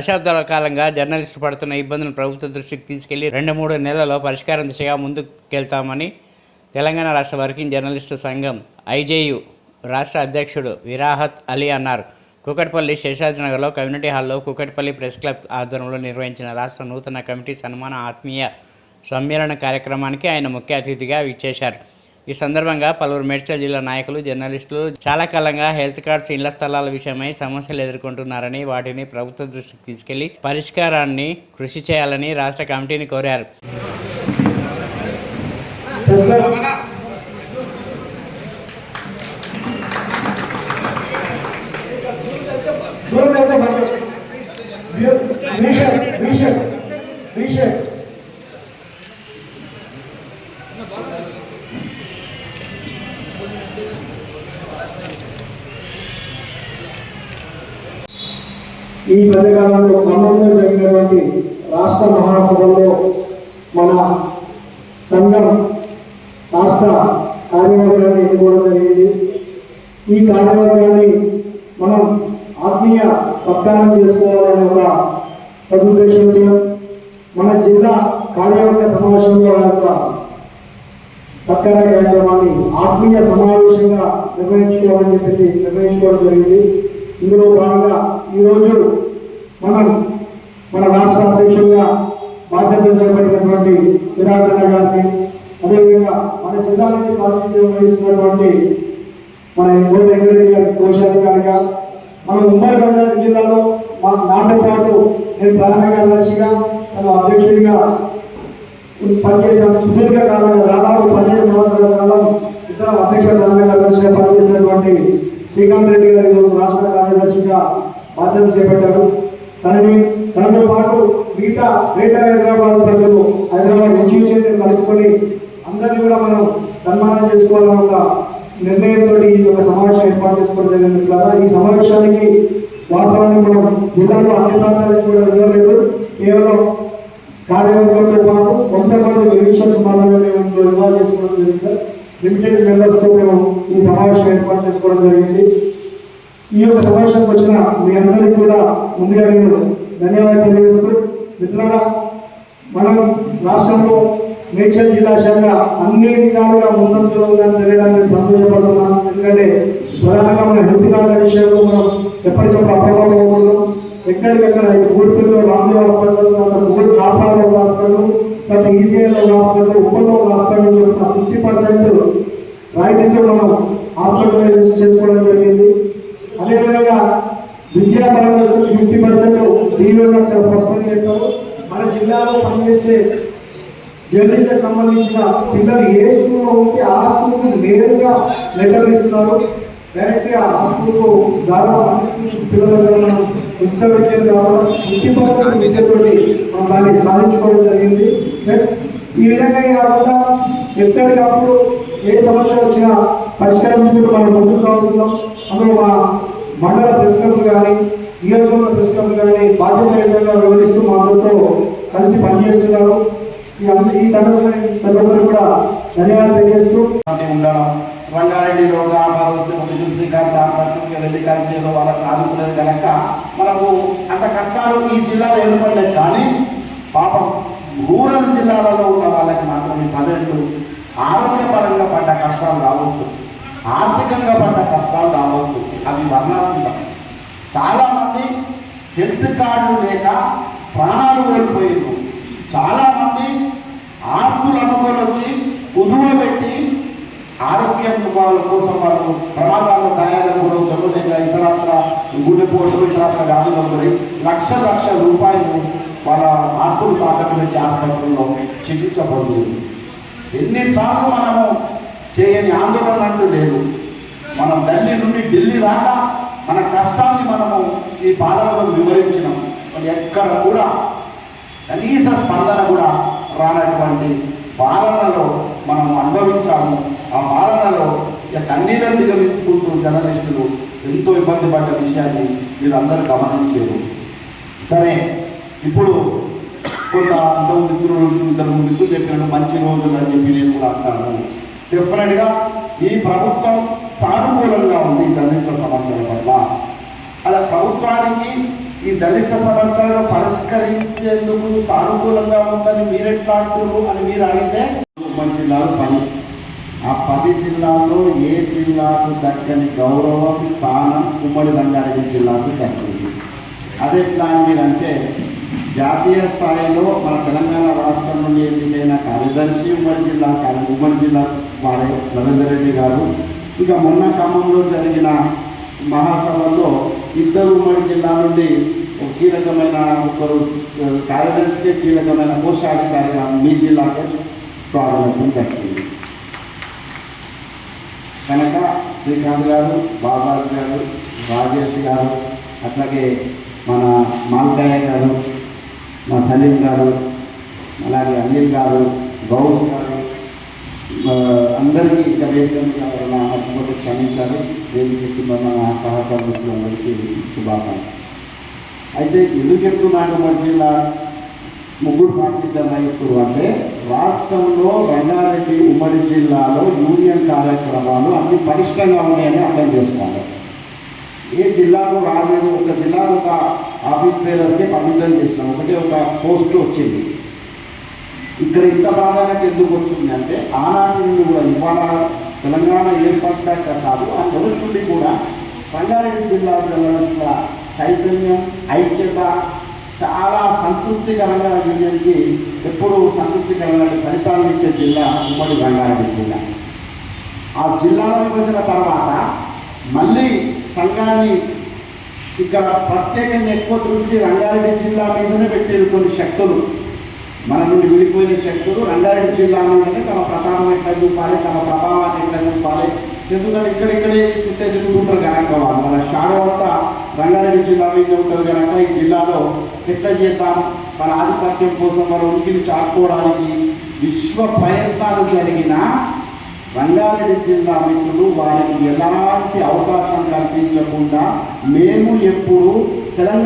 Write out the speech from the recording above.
దశాబ్దాల కాలంగా జర్నలిస్టులు పడుతున్న ఇబ్బందులను ప్రభుత్వ దృష్టికి తీసుకెళ్ళి రెండు మూడు నెలల్లో పరిష్కారం దిశగా ముందుకెళ్తామని తెలంగాణ రాష్ట్ర వర్కింగ్ జర్నలిస్టు సంఘం ఐజేయు రాష్ట్ర అధ్యక్షుడు విరాహత్ అలీ అన్నారు. కూకట్పల్లి శేషాద్రినగర్లో కమ్యూనిటీ హాల్లో కూకట్పల్లి ప్రెస్ క్లబ్ ఆధ్వర్యంలో నిర్వహించిన రాష్ట్ర నూతన కమిటీ సన్మాన ఆత్మీయ సమ్మేళన కార్యక్రమానికి ఆయన ముఖ్య అతిథిగా విచ్చేశారు. ఈ సందర్భంగా పలువురు మేడ్చల్ జిల్లా నాయకులు జర్నలిస్టులు చాలా కాలంగా హెల్త్ కార్డ్స్ ఇళ్ళ స్థలాల విషయమై సమస్యలు ఎదుర్కొంటున్నారని వాటిని ప్రభుత్వ దృష్టికి తీసుకెళ్ళి పరిష్కారాన్ని కృషి చేయాలని రాష్ట్ర కమిటీని కోరారు దూరం అయితే పర్లేదు. ఈ మధ్యకాలంలో ఖమ్మంలో జరిగినటువంటి రాష్ట్ర మహాసభలో మన సంఘం రాష్ట్ర కార్యవర్గాన్ని ఎన్నుకోవడం జరిగింది. ఈ కార్యవర్గాన్ని మనం ఆత్మీయ సత్కారం చేసుకోవాలనే ఒక సదుద్దేశంతో మన జిల్లా కార్యవర్గ సమావేశంలో యొక్క సత్కార కార్యక్రమాన్ని ఆత్మీయ సమావేశంగా నిర్వహించుకోవాలని చెప్పేసి నిర్ణయించుకోవడం జరిగింది. ఇందులో భాగంగా ఈరోజు మనం మన రాష్ట్ర అధ్యక్షులుగా బాధ్యతలు చేపట్టినటువంటి విరాజన్న గారిని అదేవిధంగా మన జిల్లా నుంచి ప్రాతినిధ్యం వహిస్తున్నటువంటి మన ఎంఓ వెంకటరెడ్డి గారి కోశాధికారిగా మన ఉమ్మడి రంగారెడ్డి జిల్లాలో మా నాతో పాటు నేను ప్రధాన కార్యదర్శిగా తన అధ్యక్షుడిగా పనిచేసిన సుదీర్ఘ కాలంగా దాదాపు పదిహేను సంవత్సరాల కాలం ఇతర అధ్యక్ష ప్రధాన కార్యదర్శిగా పనిచేసినటువంటి శ్రీకాంత్ రెడ్డి గారు ఈరోజు రాష్ట్ర కార్యదర్శిగా బాధ్యత చేపట్టారు. తనని తనతో పాటు మిగతా గ్రేటర్ హైదరాబాద్ ప్రజలు హైదరాబాద్ ఇన్స్టిట్యూషన్ కలుపుకొని అందరినీ కూడా మనం సన్మానం చేసుకోవాలన్న ఒక నిర్ణయంతో ఈ యొక్క సమావేశం ఏర్పాటు చేసుకోవడం జరిగింది. కదా ఈ సమావేశానికి వాస్తవానికి మనం జిల్లాలో అన్ని ప్రాంతాలకు కూడా వెళ్ళలేదు. కేవలం కార్యవర్గంతో పాటు కొంతమంది రివిజన్స్ సమాధానం ఇన్వాల్వ్ చేసుకోవడం జరిగింది సార్. లిమిటెడ్ మెంబర్స్తో మేము ఈ సమావేశం ఏర్పాటు చేసుకోవడం జరిగింది. ఈ యొక్క సమావేశానికి వచ్చిన మీ అందరికీ కూడా ముందుగా నేను ధన్యవాదాలు తెలియజేస్తూ మిత్రులారా మనం రాష్ట్రంలో మేడ్చల్ జిల్లా శాఖ అన్ని విధాలుగా ముందంజలో ఉందని తెలియడానికి సంతోషపడుతున్నాను ఎందుకంటే ప్రధానంగా మన హెల్త్ కార్డు విషయంలో మనం ఎప్పటికప్పుడు అప్రమత్తం అవుతున్నాం ఎక్కడికక్కడ ఊడిపిల్లో రామ్దేవ్ హాస్పిటల్ తర్వాత ఊడి హాస్పిటల్ తర్వాత ఈసీఐలో హాస్పిటల్ ఉప్పల్లో హాస్పిటల్ చెప్తున్న ఫిఫ్టీ పర్సెంట్ రాయితీతో మనం హాస్పిటల్ చేసుకోవడం జరిగింది. అదేవిధంగా విద్యాపరంగా ఫిఫ్టీ పర్సెంట్ దీవెనగా స్పష్టం చేస్తారు మన జిల్లాలో పనిచేసే జర్నీకి సంబంధించిన పిల్లలు ఏ స్కూల్లో ఉంటే ఆ స్కూల్కి నేరుగా లెటర్ ఇస్తున్నారు. డైరెక్ట్గా ఆ స్కూల్కు దాదాపు అన్ని స్కూల్స్ పిల్లల మనం ఉచిత విద్యను కావాలి ఫిఫ్టీ పర్సెంట్ విద్యతోటి మనం దాన్ని సాధించుకోవడం జరిగింది. నెక్స్ట్ ఈ విధంగా కాకుండా ఎక్కడికప్పుడు ఏ సమస్య వచ్చినా పరిష్కరించుకుంటూ మనం ముందుకు రావుతున్నాం అందులో మా మండల ప్రెస్ కానీ నియోజకవర్గ ప్రెస్ కానీ బాధ్యతయుతంగా వివరిస్తూ మా అందరితో కలిసి పనిచేస్తున్నారు. ఈ అంద- ఈ సందర్భంగా కూడా ధన్యవాదాలు తెలియజేస్తూ ఉండడం రంగారెడ్డిలో గ్రామాలు విద్యుత్ శ్రీకాంత్ ఆపరేషన్ కలిసేలో వాళ్ళకి ఆదుకునేది కనుక మనకు అంత కష్టాలు ఈ జిల్లాలో ఏర్పడలేదు కానీ పాపం రూరల్ జిల్లాలలో ఉన్న వాళ్ళకి మాత్రం ఈ పదేళ్ళు ఆరోగ్యపరంగా పడ్డ కష్టాలు రావచ్చు ఆర్థికంగా పడ్డ కష్టాలు రావచ్చు అవి వర్ణాత్మకం చాలామంది హెల్త్ కార్డు లేక ప్రాణాలు కోల్పోయారు చాలామంది ఆస్తులు అనుకొని వచ్చి కుదువ పెట్టి ఆరోగ్యం కోసం వాళ్ళు ప్రమాదాలు గాయాలకు గురవుతారు లేక ఇతరత్ర గుండెపోటు ఇతరత్ర వ్యాధులు పడి లక్ష లక్ష రూపాయలు వాళ్ళ ఆస్తులు తాకట్టు పెట్టి ఆసుపత్రుల్లో చికిత్సపడుతుంది ఎన్నిసార్లు మనము చేయని ఆందోళన అంటూ లేదు. మనం ఢిల్లీ నుండి ఢిల్లీ దాకా మన కష్టాన్ని మనము ఈ పాలనలో వివరించినాం. మరి ఎక్కడ కూడా కనీస స్పందన కూడా రానటువంటి పాలనలో మనం అనుభవించాము. ఆ పాలనలో ఇక కన్నీళ్ళని దిగమించుకుంటూ జర్నలిస్టులు ఎంతో ఇబ్బంది పడ్డ విషయాన్ని మీరు అందరూ గమనించారు. సరే ఇప్పుడు కొంత ఇంతకు మిత్రులు ఇంతకు ముందు చెప్పినట్టు మంచి రోజులు అని చెప్పి నేను కూడా అంటాను. డెఫినెట్గా ఈ ప్రభుత్వం సానుకూలంగా ఉంది దళిత సమస్యల పట్ల. అలా ప్రభుత్వానికి ఈ దళిత సమస్యలను పరిష్కరించేందుకు సానుకూలంగా ఉందని మీరెట్లా అంటున్నారు అని మీరు అడిగితే ఉమ్మడి జిల్లాలు పది ఆ పది జిల్లాల్లో ఏ జిల్లాకు దక్కని గౌరవం స్థానం ఉమ్మడి రంగారెడ్డి జిల్లాకు దక్కింది అదెట్లా అని మీరంటే జాతీయ స్థాయిలో మన తెలంగాణ రాష్ట్రం నుండి ఎన్నికైన కార్యదర్శి ఉమ్మడి జిల్లా కార్య ఉమ్మడి జిల్లా వాడే రవీందర్ రెడ్డి గారు. ఇక మొన్న ఖమ్మంలో జరిగిన మహాసభలో ఇద్దరు ఉమ్మడి జిల్లా నుండి కీలకమైన ఒకరు కార్యదర్శికి కీలకమైన కోశాధికారిగా మీ జిల్లాకు ప్రారంభం దక్కింది కనుక శ్రీకాంత్ గారు బాబాజీ గారు రాజేష్ గారు అట్లాగే మన మాల్కయ్య గారు మా సలీం గారు అలాగే అనిల్ గారు గౌస్ గారు అందరికీ ఇక వేదిక నా మర్చిపోతే క్షమించాలి. వేదిక కింద మన సహకారులందరికీ శుభాకాంక్షలు. అయితే ఎందుకు చెప్తున్నాను ఉమ్మడి జిల్లా ముగ్గురు ప్రాతినిధ్యం వహిస్తారు అంటే రాష్ట్రంలో రంగారెడ్డి ఉమ్మడి జిల్లాలో యూనియన్ కార్యక్రమాలు అన్ని పటిష్టంగా ఉన్నాయని అర్థం చేసుకోవాలి. ఏ జిల్లాకు రాలేదు ఒక జిల్లాకు ఒక ఆఫీస్ పేరు వస్తే పరిమితం చేసినాం. ఒకటే ఒక పోస్ట్ వచ్చింది. ఇక్కడ ఇంత ప్రాధాన్యత ఎందుకు వస్తుంది అంటే ఆనాటి నుండి కూడా ఇవాళ తెలంగాణ ఏర్పడ్డాక కాదు ఆ మొదటి నుండి కూడా రంగారెడ్డి జిల్లా జర్నలిస్టుల చైతన్యం ఐక్యత చాలా సంతృప్తికరంగా యూనియన్కి ఎప్పుడు సంతృప్తికరమైన ఫలితాలు ఇచ్చే జిల్లా ఉమ్మడి రంగారెడ్డి జిల్లా. ఆ జిల్లాల విభజన తర్వాత మళ్ళీ సంఘాన్ని ఇక్కడ ప్రత్యేకంగా ఎక్కువ దృష్టి రంగారెడ్డి జిల్లా మీదనే పెట్టారు కొన్ని శక్తులు. మన నుండి విడిపోయిన శక్తులు రంగారెడ్డి జిల్లా మీదనే తమ ప్రతాపం ఎట్లా చూపాలి తమ ప్రభావాన్ని ఎట్లా చూపాలి ఎందుకంటే ఇక్కడిక్కడే చుట్టే తిరుగుతుంటారు కనుక మన షాడో అంతా రంగారెడ్డి జిల్లా మీద ఉంటుంది కనుక ఈ జిల్లాలో ఎట్లా చేద్దాం? మన ఆధిపత్యం కోసం మన ఉనికిని చాటుకోవడానికి విశ్వ ప్రయత్నాలు జరిగినా రంగారెడ్డి జిల్లా మిత్రులు వారికి ఎలాంటి అవకాశం కల్పించకుండా మేము ఎప్పుడు తెలంగాణ